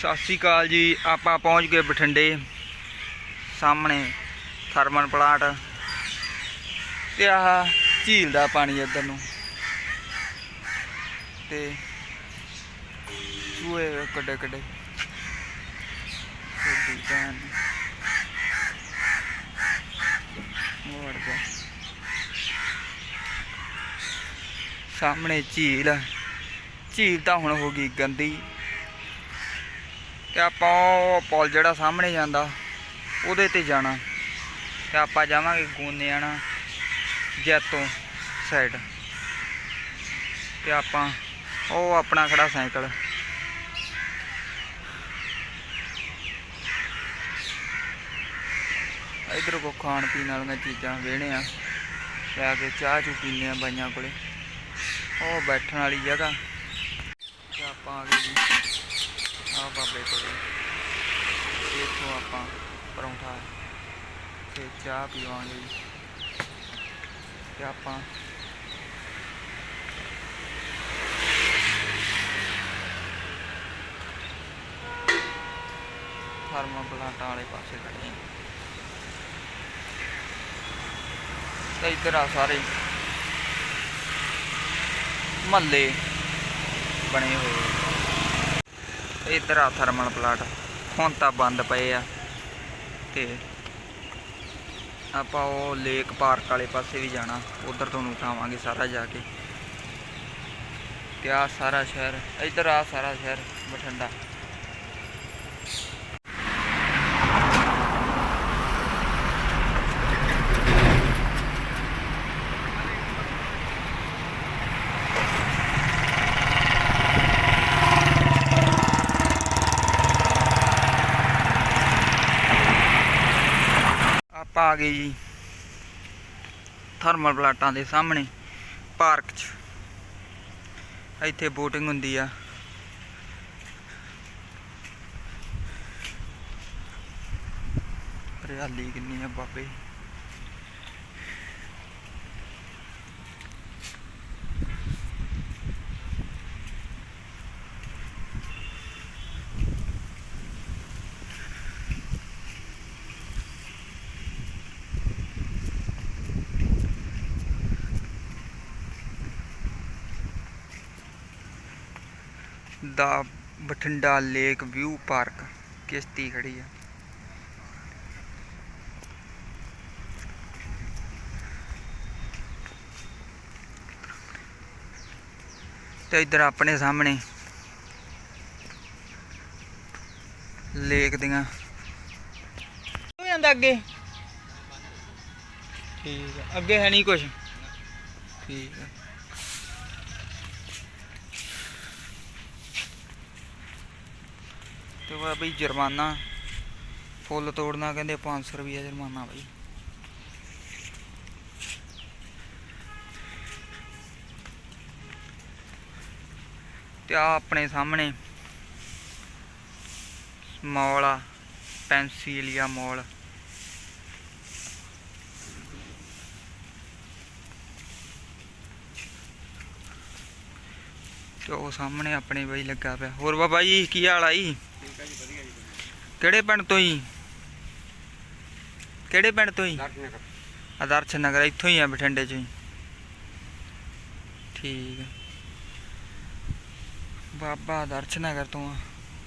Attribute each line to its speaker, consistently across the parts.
Speaker 1: ਸਤਿ ਸ਼੍ਰੀ ਅਕਾਲ ਜੀ, ਆਪਾਂ ਪਹੁੰਚ ਗਏ ਬਠਿੰਡੇ, ਸਾਹਮਣੇ ਥਰਮਲ ਪਲਾਂਟ ਤੇ ਆਹ ਝੀਲ ਦਾ ਪਾਣੀ ਇੱਧਰ ਨੂੰ। ਤੇ ਚੂਹੇ ਕੱਡੇ ਕੱਡੇ। ਛੋਟੀ ਭੈਣ। ਮੋੜ ਗਿਆ ਸਾਹਮਣੇ ਝੀਲ ਝੀਲ ਤਾਂ ਹੁਣ ਹੋ ਗਈ ਗੰਦੀ। ਤੇ ਆਪਾਂ ਉਹ ਪੁਲ ਜਿਹੜਾ ਸਾਹਮਣੇ ਜਾਂਦਾ, ਉਹਦੇ ਤੇ ਜਾਣਾ। ਤੇ ਆਪਾਂ ਜਾਵਾਂਗੇ ਗੋਨਿਆਣਾ ਜੈਤੋਂ ਸਾਈਡ ਤੇ ਆਪਾਂ ਉਹ ਆਪਣਾ ਖੜਾ ਸਾਈਕਲ। ਇਧਰ ਕੋ ਖਾਣ ਪੀਣ ਵਾਲੀਆਂ ਚੀਜ਼ਾਂ ਵੇਹਣੇ ਆ। ਲੈ ਕੇ ਚਾਹ ਚੂ ਪੀਨੇ ਆ ਬਾਈਆਂ ਕੋਲੇ। ਉਹ ਬੈਠਣ ਵਾਲੀ ਜਗ੍ਹਾ। ਤੇ ਆਪਾਂ ਆ ਗਏ ਜੀ ਆ ਬਾਬੇ ਕੋਲੇ ਤੇ ਆਪਾਂ ਪਰੌਂਠਾ ਤੇ ਚਾਹ ਪੀਵਾਂਗੇ ਤੇ ਆਪਾਂ ਫਾਰਮਾ ਪਲਾਂਟਾਂ ਵਾਲੇ ਪਾਸੇ ਖੜੇ ਹਾਂ। ਤੇ ਇੱਧਰ ਆ ਸਾਰੇ ਮਹੱਲੇ ਬਣੇ ਹੋਏ ਇੱਧਰ ਆ ਥਰਮਲ ਪਲਾਟ। ਹੁਣ ਤਾਂ ਬੰਦ ਪਏ ਆ ਤੇ ਆਪਾਂ ਉਹ ਲੇਕ ਪਾਰਕ ਵਾਲੇ ਪਾਸੇ ਵੀ ਜਾਣਾ, ਉਧਰ ਤੁਹਾਨੂੰ ਉਠਾਵਾਂਗੇ ਸਾਰਾ ਜਾ ਕੇ। ਤੇ ਆ ਸਾਰਾ ਸ਼ਹਿਰ, ਇੱਧਰ ਆ ਸਾਰਾ ਸ਼ਹਿਰ ਬਠਿੰਡਾ। ਪਾ ਗਏ ਜੀ। ਥਰਮਲ ਪਲਾਟਾਂ ਦੇ ਸਾਹਮਣੇ ਪਾਰਕ 'ਚ। ਇੱਥੇ ਬੋਟਿੰਗ ਹੁੰਦੀ ਆ। ਹਰਿਆਲੀ ਕਿੰਨੀ ਆ ਬਾਬੇ। ਦਾ ਬਠਿੰਡਾ ਲੇਕ ਵਿਊ ਪਾਰਕ ਕਿਸ਼ਤੀ ਖੜੀ ਆ। ਤੇ ਇੱਧਰ ਆਪਣੇ ਸਾਹਮਣੇ ਲੇਕ ਦੀਆਂ। ਹੋ ਜਾਂਦਾ ਅੱਗੇ? ਠੀਕ ਆ। ਅੱਗੇ ਹੈ ਨਹੀਂ ਕੁਝ ਠੀਕ ਆ। ਤੇ ਉਹ ਬਈ ਜੁਰਮਾਨਾ ਫੁੱਲ ਤੋੜਨਾ, ਕਹਿੰਦੇ 500 ਰੁਪਏ ਜੁਰਮਾਨਾ ਬਈ। ਤੇ ਆ ਆਪਣੇ ਸਾਹਮਣੇ ਮਾਲ ਆ ਪੈਂਸੀਲੀਆ ਮਾਲ। ਤੇ ਉਹ ਸਾਹਮਣੇ ਆਪਣੇ ਬਾਈ ਲੱਗਾ ਪਿਆ। ਹੋਰ ਬਾਬਾ ਜੀ, ਕੀ ਹਾਲ ਆ ਜੀ?
Speaker 2: ਠੀਕ ਹੈ ਜੀ ਵਧੀਆ ਜੀ
Speaker 1: ਕਿਹੜੇ ਪਿੰਡ ਤੋਂ ਜੀ ਕਿਹੜੇ ਪਿੰਡ ਤੋਂ ਜੀ
Speaker 2: ਨਗਰ
Speaker 1: ਆਦਰਸ਼ ਨਗਰ ਇੱਥੋਂ ਹੀ ਆ ਬਠਿੰਡੇ ਚ ਹੀ। ਠੀਕ ਹੈ ਬਾਬਾ ਆਦਰਸ਼ ਨਗਰ ਤੋਂ ਆ।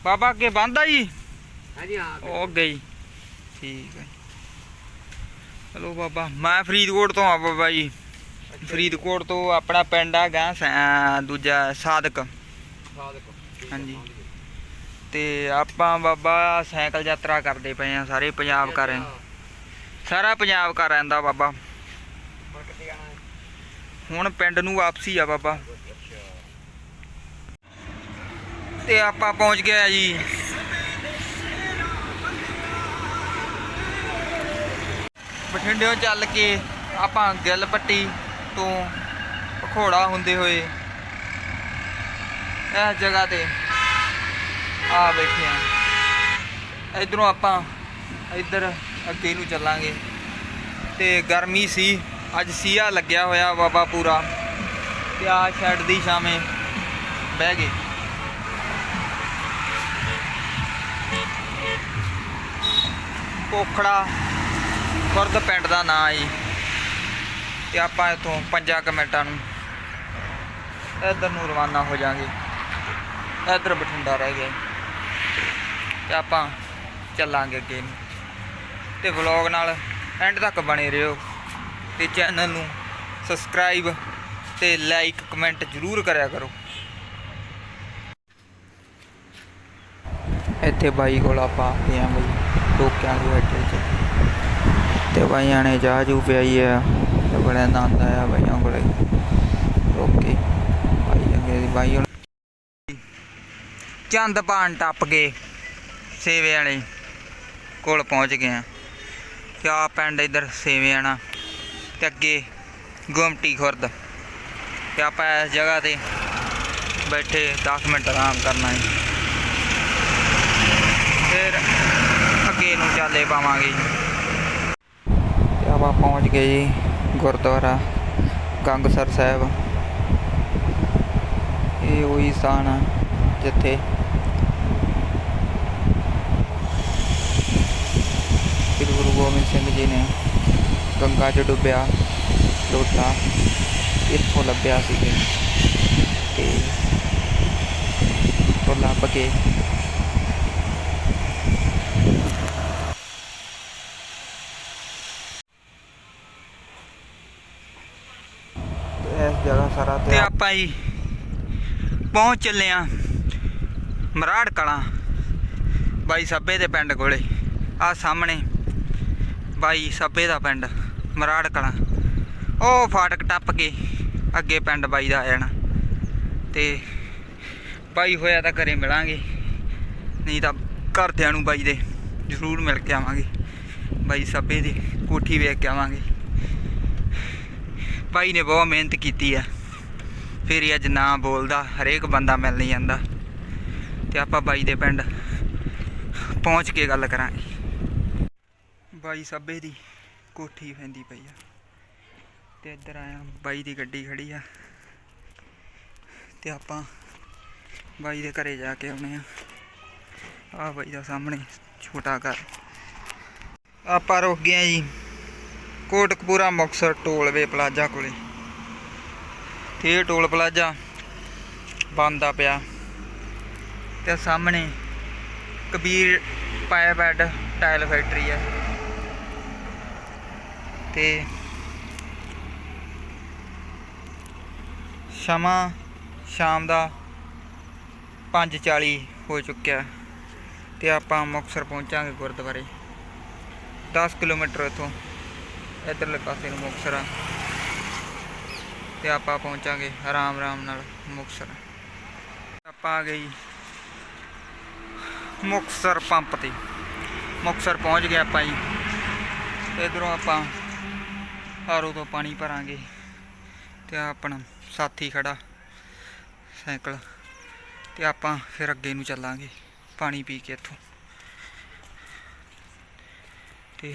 Speaker 1: ਬਾਬਾ ਅੱਗੇ ਬੰਦਾ ਜੀ?
Speaker 2: ਹਾਂਜੀ ਹਾਂ
Speaker 1: ਉਹ ਹੀ। ਠੀਕ ਹੈ ਹਲੋ ਬਾਬਾ ਮੈਂ ਫਰੀਦਕੋਟ ਤੋਂ ਆ ਬਾਬਾ ਜੀ। ਫਰੀਦਕੋਟ ਤੋਂ ਆਪਣਾ ਪਿੰਡ ਆ ਗਾਂ ਦੂਜਾ ਸਾਦਕ।
Speaker 2: ਸਾਦਕ।
Speaker 1: ਹਾਂਜੀ। ਤੇ ਆਪਾਂ ਬਾਬਾ ਸਾਈਕਲ ਯਾਤਰਾ ਕਰਦੇ ਪਏ ਆ ਸਾਰੇ ਪੰਜਾਬ ਕਰ ਰਹੇ ਸਾਰਾ ਪੰਜਾਬ ਕਰ ਰਹਿੰਦਾ ਬਾਬਾ। ਹੁਣ ਪਿੰਡ ਨੂੰ ਵਾਪਸੀ ਆ ਬਾਬਾ। ਤੇ ਆਪਾਂ ਪਹੁੰਚ ਗਏ ਆ ਜੀ। ਬਠਿੰਡਿਓਂ ਚੱਲ ਕੇ ਆਪਾਂ ਗਿੱਲ ਪੱਟੀ ਤੋਂ ਪਖੋੜਾ ਹੁੰਦੇ ਹੋਏ। ਇਸ ਜਗ੍ਹਾ ਤੇ ਆ ਬੈਠੇ ਆ। ਇਧਰੋਂ ਆਪਾਂ ਇੱਧਰ ਅੱਗੇ ਨੂੰ ਚੱਲਾਂਗੇ। ਤੇ ਗਰਮੀ ਸੀ, ਅੱਜ ਸੀਆ ਲੱਗਿਆ ਹੋਇਆ ਬਾਬਾ ਪੂਰਾ। ਤੇ ਆ ਸ਼ੈਡ ਦੀ ਛਾਵੇਂ ਬਹਿ ਗਏ। ਕੋਖੜਾ ਖੁਰਦ ਪਿੰਡ ਦਾ ਨਾਂ ਜੀ ਤੇ ਆਪਾਂ ਇੱਥੋਂ 5 ਮਿੰਟਾਂ ਨੂੰ ਇੱਧਰ ਨੂੰ ਰਵਾਨਾ ਹੋ ਜਾਾਂਗੇ ਇੱਧਰ ਬਠਿੰਡਾ ਰਹਿ ਗਿਆ ਤੇ ਆਪਾਂ ਚੱਲਾਂਗੇ ਅੱਗੇ ਨੂੰ। ਤੇ ਵਲੌਗ ਨਾਲ ਐਂਡ ਤੱਕ ਬਣੇ ਰਹੋ। ਤੇ ਚੈਨਲ ਨੂੰ ਸਬਸਕ੍ਰਾਈਬ ਤੇ ਲਾਈਕ ਕਮੈਂਟ ਜ਼ਰੂਰ ਕਰਿਆ ਕਰੋ। ਇੱਥੇ ਬਾਈ ਕੋਲ ਆਪਾਂ ਆ ਗਏ ਆ ਬਈ ਟੋਕਿਆਂ ਦੀ ਅੱਡੇ 'ਚ ਤੇ ਬਾਈਆਂ ਨੇ ਚਾਹ ਜੂ ਪਿਆਈ ਆ, ਤੇ ਬੜਾ ਆਨੰਦ ਆਇਆ ਬਾਈਆਂ ਕੋਲੇ। ਓਕੇ, ਬਾਈ ਅੱਗੇ ਦੀ ਬਾਈ ਚੰਦ ਪਾਣ ਟੱਪ ਕੇ ਸੇਵੇ ਵਾਲੇ ਕੋਲ ਪਹੁੰਚ ਗਏ ਆ ਤੇ ਆ ਪਿੰਡ ਇਧਰ ਸੇਵੇ ਆਣਾ ਤੇ ਅੱਗੇ ਗੁਮਟੀ ਖੁਰਦ। ਤੇ ਆਪਾਂ ਇਸ ਜਗ੍ਹਾ ਤੇ ਬੈਠੇ 10 ਮਿੰਟ ਆਰਾਮ ਕਰਨਾ ਹੈ ਫਿਰ ਅੱਗੇ ਨੂੰ ਚਾਲੇ ਪਾਵਾਂਗੇ ਤੇ ਆਪਾਂ ਪਹੁੰਚ ਗਏ ਜੀ ਗੁਰਦੁਆਰਾ ਗੰਗਸਰ ਸਾਹਿਬ। ਇਹ ਉਹੀ ਸਥਾਨ ਆ ਜਿੱਥੇ ਸ੍ਰੀ ਗੁਰੂ ਗੋਬਿੰਦ ਸਿੰਘ ਜੀ ਨੇ ਗੰਗਾ 'ਚ ਡੁੱਬਿਆ ਲੋਟਾ ਇੱਥੋਂ ਲੱਭਿਆ ਸੀ ਤੇ ਤੋਂ ਲੱਭ ਕੇ ਇਸ ਜਗ੍ਹਾ ਸਾਰਾ ਤੇ ਆਪਾਂ ਜੀ ਪਹੁੰਚ ਚੱਲੇ ਆ ਮਰਾੜ ਕਲਾਂ ਬਾਈ ਸੱਬੇ ਦੇ ਪਿੰਡ ਕੋਲੇ। ਆ ਸਾਹਮਣੇ ਬਾਈ ਸੱਬੇ ਦਾ ਪਿੰਡ, ਮਰਾੜ ਕਲਾਂ। ਉਹ ਫਾਟਕ ਟੱਪ ਕੇ ਅੱਗੇ ਪਿੰਡ ਬਾਈ ਦਾ ਆ ਜਾਣਾ। ਤੇ ਬਾਈ ਹੋਇਆ ਤਾਂ ਘਰੇ ਮਿਲਾਂਗੇ, ਨਹੀਂ ਤਾਂ ਘਰਦਿਆਂ ਨੂੰ ਬਾਈ ਦੇ ਜ਼ਰੂਰ ਮਿਲ ਕੇ ਆਵਾਂਗੇ। ਬਾਈ ਸੱਬੇ ਦੀ ਕੋਠੀ ਵੇਖ ਕੇ ਆਵਾਂਗੇ। ਬਾਈ ਨੇ ਬਹੁਤ ਮਿਹਨਤ ਕੀਤੀ ਆ। ਫਿਰ ਹੀ ਅੱਜ ਨਾ ਬੋਲਦਾ, ਹਰੇਕ ਬੰਦਾ ਮਿਲ ਨਹੀਂ ਜਾਂਦਾ। ਤੇ ਆਪਾਂ ਬਾਈ ਦੇ ਪਿੰਡ ਪਹੁੰਚ ਕੇ ਗੱਲ ਕਰਾਂਗੇ। ਬਾਈ ਸੱਬੇ ਦੀ ਕੋਠੀ ਫੈਂਦੀ ਪਈ ਆ। ਤੇ ਇੱਧਰ ਆਇਆ ਬਾਈ ਦੀ ਗੱਡੀ ਖੜੀ ਆ। ਤੇ ਆਪਾਂ ਬਾਈ ਦੇ ਘਰੇ ਜਾ ਕੇ ਆਉਣੇ ਆ। ਆ ਬਾਈ ਦਾ ਸਾਹਮਣੇ ਛੋਟਾ ਘਰ। ਆਪਾਂ ਰੁਕ ਗਏ ਜੀ ਕੋਟਕਪੂਰਾ ਮੁਕਤਸਰ ਟੋਲਵੇ ਪਲਾਜ਼ਾ ਕੋਲੇ। ਤੇ ਇਹ ਟੋਲ ਪਲਾਜ਼ਾ ਬੰਦ ਪਿਆ। ਤੇ ਸਾਹਮਣੇ ਕਬੀਰ ਪਾਇਆ ਟਾਇਲ ਫੈਕਟਰੀ ਹੈ ਤੇ ਸਮਾਂ ਸ਼ਾਮ ਦਾ 5:40 ਹੋ ਚੁੱਕਿਆ ਤੇ ਆਪਾਂ ਮੁਕਤਸਰ ਪਹੁੰਚਾਂਗੇ ਗੁਰਦੁਆਰੇ। 10 ਕਿਲੋਮੀਟਰ ਇੱਥੋਂ ਇਧਰਲੇ ਪਾਸੇ ਨੂੰ ਮੁਕਤਸਰ ਆ। ਤੇ ਆਪਾਂ ਪਹੁੰਚਾਂਗੇ ਆਰਾਮ ਆਰਾਮ ਨਾਲ ਮੁਕਤਸਰ। ਆਪਾਂ ਆ ਗਏ ਜੀ ਮੁਕਤਸਰ ਪੰਪ ਤੇ। ਮੁਕਤਸਰ ਪਹੁੰਚ ਗਏ ਆਪਾਂ ਜੀ। ਤੇ ਇਧਰੋਂ ਆਪਾਂ ਆਰੋ ਤੋਂ ਪਾਣੀ ਭਰਾਂਗੇ ਤੇ ਆਹ ਆਪਣਾ ਸਾਥੀ ਖੜਾ ਸਾਈਕਲ ਤੇ ਆਪਾਂ ਫਿਰ ਅੱਗੇ ਨੂੰ ਚੱਲਾਂਗੇ ਪਾਣੀ ਪੀ ਕੇ ਇੱਥੋਂ। ਤੇ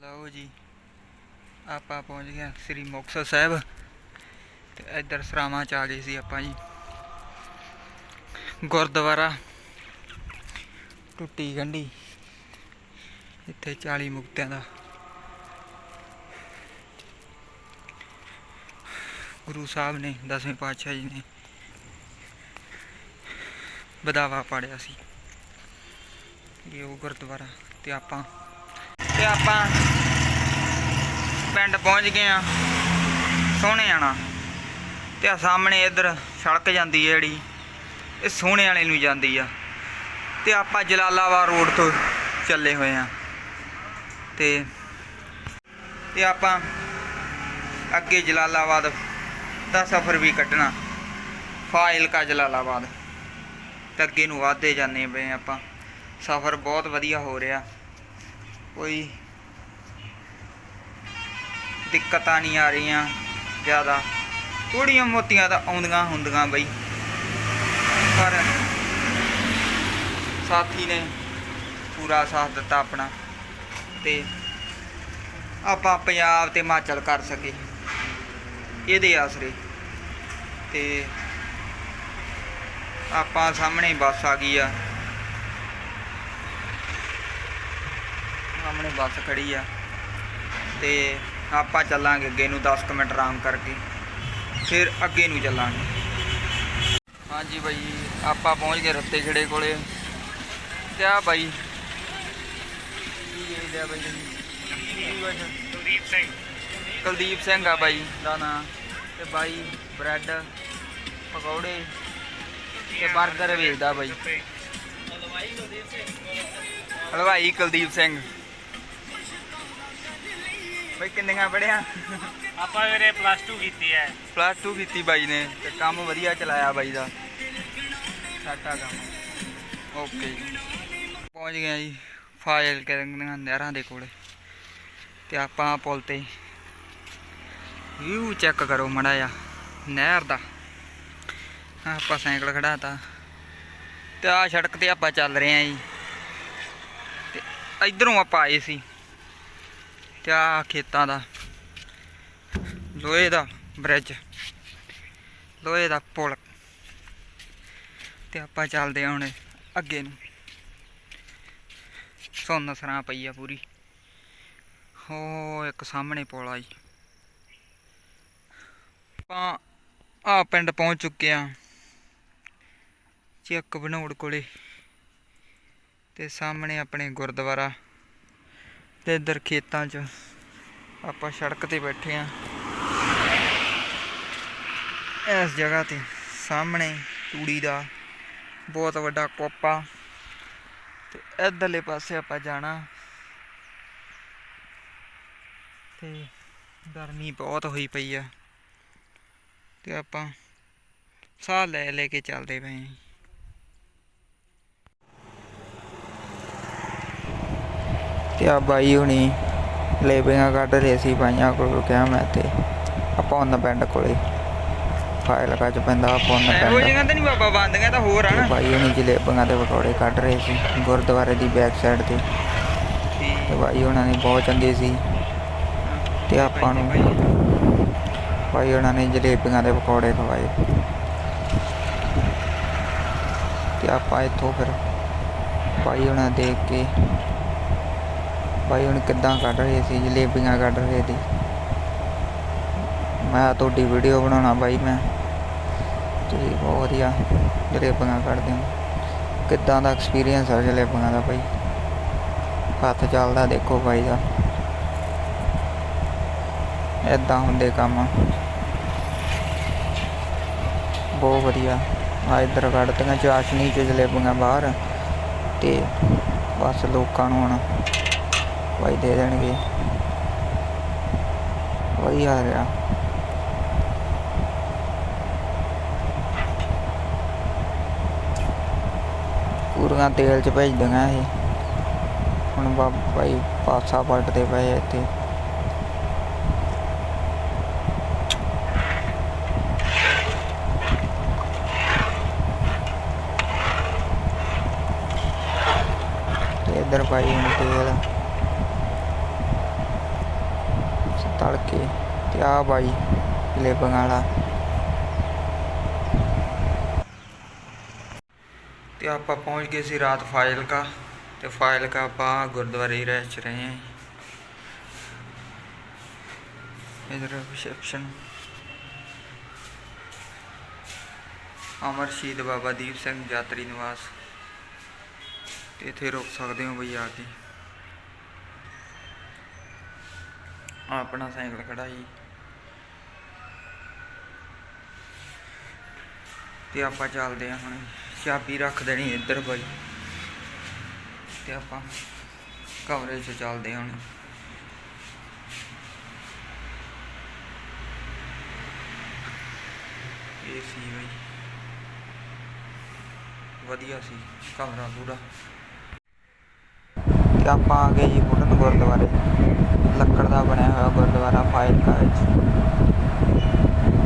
Speaker 1: ਲਓ ਜੀ, ਆਪਾਂ ਪਹੁੰਚ ਗਏ ਸ੍ਰੀ ਮੁਕਤਸਰ ਸਾਹਿਬ ਤੇ ਇੱਧਰ ਸਰਾਵਾਂ ਚ ਆ ਗਏ ਸੀ ਆਪਾਂ ਜੀ। ਗੁਰਦੁਆਰਾ ਟੁੱਟੀ ਗੰਢੀ। ਇੱਥੇ 40 ਮੁਕਤਿਆਂ ਦਾ। ਗੁਰੂ ਸਾਹਿਬ ਨੇ, ਦਸਵੇਂ ਪਾਤਸ਼ਾਹ ਜੀ ਨੇ ਬਦਾਵਾ ਪਾੜਿਆ ਸੀ ਇਹ ਉਹ ਗੁਰਦੁਆਰਾ ਤੇ ਆਪਾਂ ਤੇ ਆਪਾਂ ਪਿੰਡ ਪਹੁੰਚ ਗਏ ਆ ਸੋਹਣੇ ਆਣਾ ਤੇ ਆ ਸਾਹਮਣੇ ਇੱਧਰ ਸੜਕ ਜਾਂਦੀ ਹੈ ਜਿਹੜੀ, ਇਹ ਸੋਹਣੇ ਵਾਲੇ ਨੂੰ ਜਾਂਦੀ ਆ। ਤੇ ਆਪਾਂ ਜਲਾਲਾਬਾਦ ਰੋਡ ਤੋਂ ਚੱਲੇ ਹੋਏ ਆ ਤੇ ਤੇ ਆਪਾਂ ਅੱਗੇ ਜਲਾਲਾਬਾਦ ਦਾ ਸਫ਼ਰ ਵੀ ਕੱਢਣਾ। ਫਾਜ਼ਿਲਕਾ ਜਲਾਲਾਬਾਦ। ਤੇ ਅੱਗੇ ਨੂੰ ਵਧਦੇ ਜਾਂਦੇ ਪਏ ਆਪਾਂ। ਸਫ਼ਰ ਬਹੁਤ ਵਧੀਆ ਹੋ ਰਿਹਾ। ਕੋਈ ਦਿੱਕਤਾਂ ਨਹੀਂ ਆ ਰਹੀਆਂ ਜ਼ਿਆਦਾ। ਥੋੜੀਆਂ ਮੋਤੀਆਂ ਤਾਂ ਆਉਂਦੀਆਂ ਹੁੰਦੀਆਂ ਬਈ। ਪਰ ਸਾਥੀ ਨੇ ਪੂਰਾ ਸਾਥ ਦਿੱਤਾ ਆਪਣਾ। ਤੇ ਆਪਾਂ ਪੰਜਾਬ ਤੇ ਹਿਮਾਚਲ ਕਰ ਸਕੇ। ਇਹਦੇ ਆਸਰੇ। ਤੇ ਆਪਾਂ ਸਾਹਮਣੇ ਬੱਸ ਆ ਗਈ ਆ। ਸਾਹਮਣੇ ਬੱਸ ਖੜੀ ਆ। ਤੇ ਆਪਾਂ ਚੱਲਾਂਗੇ ਅੱਗੇ ਨੂੰ 10 ਕੁ ਮਿੰਟ ਆਰਾਮ ਕਰਕੇ। ਫਿਰ ਅੱਗੇ ਨੂੰ ਚੱਲਾਂਗੇ। ਹਾਂਜੀ ਬਾਈ, ਆਪਾਂ ਪਹੁੰਚ ਗਏ ਰੱਤੇ ਖੇੜੇ ਕੋਲੇ। ਤੇ ਆ ਬਾਈ ਕੀ ਕਹਿੰਦੇ ਆ ਬਾਈ?
Speaker 2: ਕੁਲਦੀਪ ਸਿੰਘ।
Speaker 1: ਕੁਲਦੀਪ ਸਿੰਘ ਆ ਬਾਈ ਦਾ ਨਾਂ। ਤੇ ਬਾਈ ਬ੍ਰੈਡ ਪਕੌੜੇ ਤੇ 버ਗਰ ਵੇਚਦਾ ਬਾਈ। ਹਲਵਾਈ ਕੁਲਦੀਪ ਸਿੰਘ। ਬਾਈ ਕਿੰਨੀਆਂ ਪੜਿਆ
Speaker 2: ਆਪਾਂ ਵੀਰੇ ਪਲੱਸ 2 ਕੀਤੀ ਹੈ।
Speaker 1: ਪਲੱਸ 2 ਕੀਤੀ ਬਾਈ ਨੇ ਤੇ ਕੰਮ ਵਧੀਆ ਚਲਾਇਆ ਬਾਈ ਦਾ। ਸਾਡਾ ਕੰਮ। ਓਕੇ ਪਹੁੰਚ ਗਏ ਜੀ। ਫਾਇਲ ਕਰਨ ਨਹਿਰਾਂ ਦੇ ਕੋਲ। ਤੇ ਆਪਾਂ ਪੁਲ ਤੇ ਵਿਊ ਚੈੱਕ ਕਰੋ ਮੜਾ ਆ ਨਹਿਰ ਦਾ। ਆਪਾਂ ਸਾਈਕਲ ਖੜਾਤਾ ਤੇ ਆ ਸੜਕ ਤੇ ਆਪਾਂ ਚੱਲ ਰਹੇ ਆਂ ਜੀ। ਤੇ ਇਧਰੋਂ ਆਪਾਂ ਆਏ ਸੀ। ਤੇ ਆ ਖੇਤਾਂ ਦਾ, ਲੋਹੇ ਦਾ ਬ੍ਰਿਜ ਲੋਹੇ ਦਾ ਪੁਲ। ਤੇ ਆਪਾਂ ਚੱਲਦੇ ਹਾਂ ਹੁਣ ਅੱਗੇ ਨੂੰ। ਸੁੰਨ ਸਰਾਂ ਪਈ ਆ ਪੂਰੀ। ਹੋ ਇੱਕ ਸਾਹਮਣੇ ਪੋਲ ਆ ਜੀ। ਆਪਾਂ ਆ ਪਿੰਡ ਪਹੁੰਚ ਚੁੱਕੇ ਆ। ਚੱਕ ਬਨੋੜ ਕੋਲੇ। ਤੇ ਸਾਹਮਣੇ ਆਪਣੇ ਗੁਰਦੁਆਰਾ ਤੇ ਇੱਧਰ ਖੇਤਾਂ 'ਚ ਆਪਾਂ ਸੜਕ ਤੇ ਬੈਠੇ ਆ। ਇਸ ਜਗ੍ਹਾ ਤੇ ਸਾਹਮਣੇ ਤੂੜੀ ਦਾ ਬਹੁਤ ਵੱਡਾ ਕੋਪਾ। ਤੇ ਇੱਧਰਲੇ ਪਾਸੇ ਆਪਾਂ ਜਾਣਾ। ਤੇ ਗਰਮੀ ਬਹੁਤ ਹੋਈ ਪਈ ਆ। ਤੇ ਆਪਾਂ ਸਾਹ ਲੈ ਲੈ ਕੇ ਚੱਲਦੇ ਪਏ ਤੇ ਆ ਬਾਈ ਹੁਣੀ ਲੇਬਿੰਗਾਂ ਕੱਢ ਰਹੇ ਸੀ, ਬਾਈਆਂ ਕੋਲ ਕਿਹਾ ਮੈਂ ਤੇ। ਆਪਾਂ ਉਹਨਾਂ ਪਿੰਡ ਕੋਲੇ। ਫਾਇਲ ਕੱਜ ਪੈਂਦਾ ਆਪਾਂ ਉਹਨਾਂ
Speaker 3: ਇਹੋ
Speaker 1: ਪਿੰਡ
Speaker 3: ਜਿਹੀਆਂ ਤਾਂ ਨਹੀਂ ਬਾਬਾ ਬੰਦੀਆਂ ਤਾਂ ਹੋਰ ਆ
Speaker 1: ਤੇ
Speaker 3: ਨਾ
Speaker 1: ਬਾਈ ਹੁਣੀ ਜਲੇਬੀਆਂ ਦੇ ਪਕੌੜੇ ਕੱਢ ਰਹੇ ਸੀ ਗੁਰਦੁਆਰੇ ਦੀ ਬੈਕ ਸਾਈਡ ਤੇ। ਤੇ ਬਾਈ ਉਹਨਾਂ ਨੇ ਬਹੁਤ ਚੰਗੇ ਸੀ। ਤੇ ਆਪਾਂ ਨੂੰ ਬਾਈ ਉਹਨਾਂ ਨੇ ਜਲੇਬੀਆਂ ਦੇ ਪਕੌੜੇ ਖਵਾਏ। ਤੇ ਆਪਾਂ ਇੱਥੋਂ ਫਿਰ ਬਾਈ ਉਹਨਾਂ ਦੇਖ ਕੇ ਬਾਈ ਹੁਣ ਕਿੱਦਾਂ ਕੱਢ ਰਹੇ ਸੀ ਜਲੇਬੀਆਂ ਕੱਢ ਰਹੇ ਸੀ। ਮੈਂ ਤੁਹਾਡੀ ਵੀਡੀਓ ਬਣਾਉਣਾ ਬਾਈ ਮੈਂ। ਤੁਸੀਂ ਬਹੁਤ ਵਧੀਆ ਜਲੇਬੀਆਂ ਕੱਢਦੇ ਹੋ। ਕਿੱਦਾਂ ਦਾ ਐਕਸਪੀਰੀਅੰਸ ਹੈ ਜਲੇਬੀਆਂ ਦਾ ਭਾਈ ਹੱਥ ਚੱਲਦਾ ਦੇਖੋ ਭਾਈ ਦਾ। ਏਦਾਂ ਹੁੰਦੇ ਕੰਮ। ਬਹੁਤ ਵਧੀਆ। ਆ ਇੱਧਰ ਕੱਢਦੀਆਂ ਚਾਸ਼ਨੀ ਚ ਜਲੇਬੀਆਂ ਬਾਹਰ ਤੇ ਬਸ ਲੋਕਾਂ ਨੂੰ ਹੁਣ ਭਾਈ ਦੇ ਦੇਣਗੇ। ਵਧੀਆ ਰਿਹਾ। ਪੂਰੀਆਂ ਤੇਲ ਚ ਭੇਜਦੀਆਂ ਇਹ ਹੁਣ ਬਾ- ਬਾਈ ਪਾਸਾ ਪਲਟਦੇ ਪਏ ਆ ਇੱਥੇ ਤੇ ਇੱਧਰ ਪਾਈ ਹੁਣ ਤੇਲ ਤੜਕੇ ਤੇ ਆ ਬਾਈ ਜਲੇਬੀਆਂ ਵਾਲਾ ਤੇ ਆਪਾਂ ਪਹੁੰਚ ਗਏ ਸੀ ਰਾਤ ਫਾਜ਼ਿਲਕਾ ਤੇ ਫਾਜ਼ਿਲਕਾ ਆਪਾਂ ਗੁਰਦੁਆਰੇ ਹੀ ਰਹਿ ਚ ਰਹੇ ਹਾਂ। ਇਧਰ ਰਿਸੈਪਸ਼ਨ ਅਮਰ ਸ਼ਹੀਦ ਬਾਬਾ ਦੀਪ ਸਿੰਘ ਯਾਤਰੀ ਨਿਵਾਸ। ਤੇ ਇੱਥੇ ਰੁਕ ਸਕਦੇ ਹੋ ਬਈ ਆ ਕੇ। ਆਪਣਾ ਸਾਈਕਲ ਖੜਾ ਜੀ ਤੇ ਆਪਾਂ ਚੱਲਦੇ ਹਾਂ ਹੁਣ। ਚਾਬੀ ਰੱਖ ਦੇਣੀ ਇੱਧਰ ਬਾਈ। ਤੇ ਆਪਾਂ ਕਮਰੇ 'ਚ ਚੱਲਦੇ ਹਾਂ ਇਹ ਸੀ ਬਾਈ। ਵਧੀਆ ਸੀ, ਕਮਰਾ ਪੂਰਾ। ਤੇ ਆਪਾਂ ਆ ਗਏ ਜੀ ਬੁੱਢਨ ਗੁਰਦੁਆਰੇ। ਲੱਕੜ ਦਾ ਬਣਿਆ ਹੋਇਆ ਗੁਰਦੁਆਰਾ ਫਾਈਲ ਵਿੱਚ।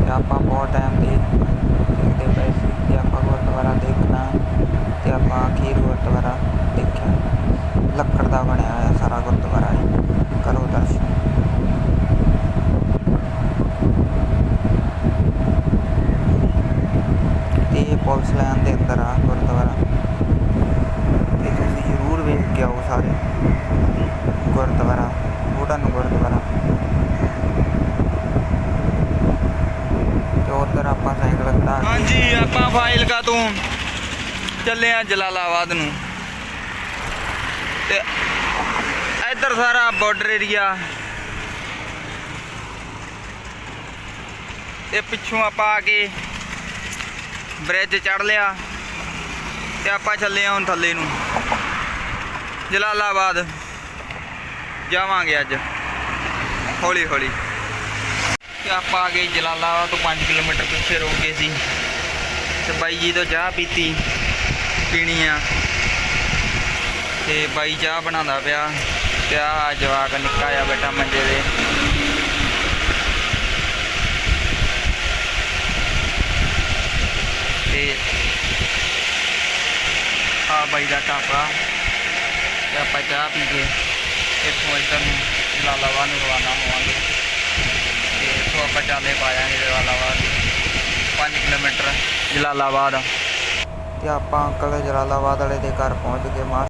Speaker 1: ਤੇ ਆਪਾਂ ਬਹੁਤ ਟਾਈਮ ਦੇ ਦੇਖਦੇ ਪਏ ਸੀ ਤੇ ਆਪਾਂ ਗੁਰਦੁਆਰਾ ਦੇਖ ਤੇ ਆਪਾਂ ਅਖੀਰ ਗੁਰਦੁਆਰਾ ਦੇਖਿਆ ਲੱਕੜ ਦਾ ਬਣਿਆ ਹੋਇਆ ਸਾਰਾ ਗੁਰਦੁਆਰਾ ਜੀ ਕਰੋ ਦਰਸ਼ਨ ਤੇ ਇਹ ਪੁਲਿਸ ਲਾਈਨ ਦੇ ਅੰਦਰ ਆ ਗੁਰਦੁਆਰਾ ਤੇ ਤੁਸੀਂ ਜ਼ਰੂਰ ਵੇਖ ਕੇ ਆਓ ਸਾਰੇ ਗੁਰਦੁਆਰਾ ਜੀ ਆਪਾਂ ਫਾਜ਼ਿਲਕਾ ਤੋਂ ਚੱਲੇ ਆ ਜਲਾਲਾਬਾਦ ਨੂੰ। ਤੇ ਇੱਧਰ ਸਾਰਾ ਬਾਰਡਰ ਏਰੀਆ ਤੇ ਪਿੱਛੋਂ ਆਪਾਂ ਆ ਕੇ ਬ੍ਰਿਜ ਚੜ ਲਿਆ ਤੇ ਆਪਾਂ ਚੱਲੇ ਆ ਹੁਣ ਥੱਲੇ ਨੂੰ। ਜਲਾਲਾਬਾਦ। ਜਾਵਾਂਗੇ ਅੱਜ। ਹੌਲੀ ਹੌਲੀ। ਤੇ ਆਪਾਂ ਆ ਗਏ ਜਲਾਲਾਬਾਦ ਤੋਂ 5 ਕਿਲੋਮੀਟਰ ਪਿੱਛੇ ਰੁਕ ਗਏ ਸੀ। ਤੇ ਬਾਈ ਜੀ ਤੋਂ ਚਾਹ ਪੀਤੀ। ਪੀਣੀ ਆ। ਤੇ ਬਾਈ ਚਾਹ ਬਣਾਉਂਦਾ ਪਿਆ। ਤੇ ਆ ਜਵਾਕ ਨਿੱਕਾ ਜਿਹਾ ਬੇਟਾ ਮੰਜੇ ਦੇ ਤੇ ਆ ਬਾਈ ਦਾ ਢਾਬਾ। ਤੇ ਆਪਾਂ ਚਾਹ ਪੀ ਕੇ ਇੱਥੋਂ ਇੱਧਰ ਨੂੰ ਜਲਾਲਾਬਾਦ ਨੂੰ ਰਵਾਨਾ ਹੋਵਾਂਗੇ। ਤੇ ਇੱਥੋਂ ਆਪਾਂ ਚਾਲੇ ਪਾਵਾਂਗੇ ਜਲਾਲਾਬਾਦ 5 ਕਿਲੋਮੀਟਰ ਜਲਾਲਾਬਾਦ। ਤੇ ਆਪਾਂ ਅੰਕਲ ਜਲਾਲਾਬਾਦ ਵਾਲੇ ਦੇ ਘਰ ਪਹੁੰਚ ਗਏ ਮਾਂ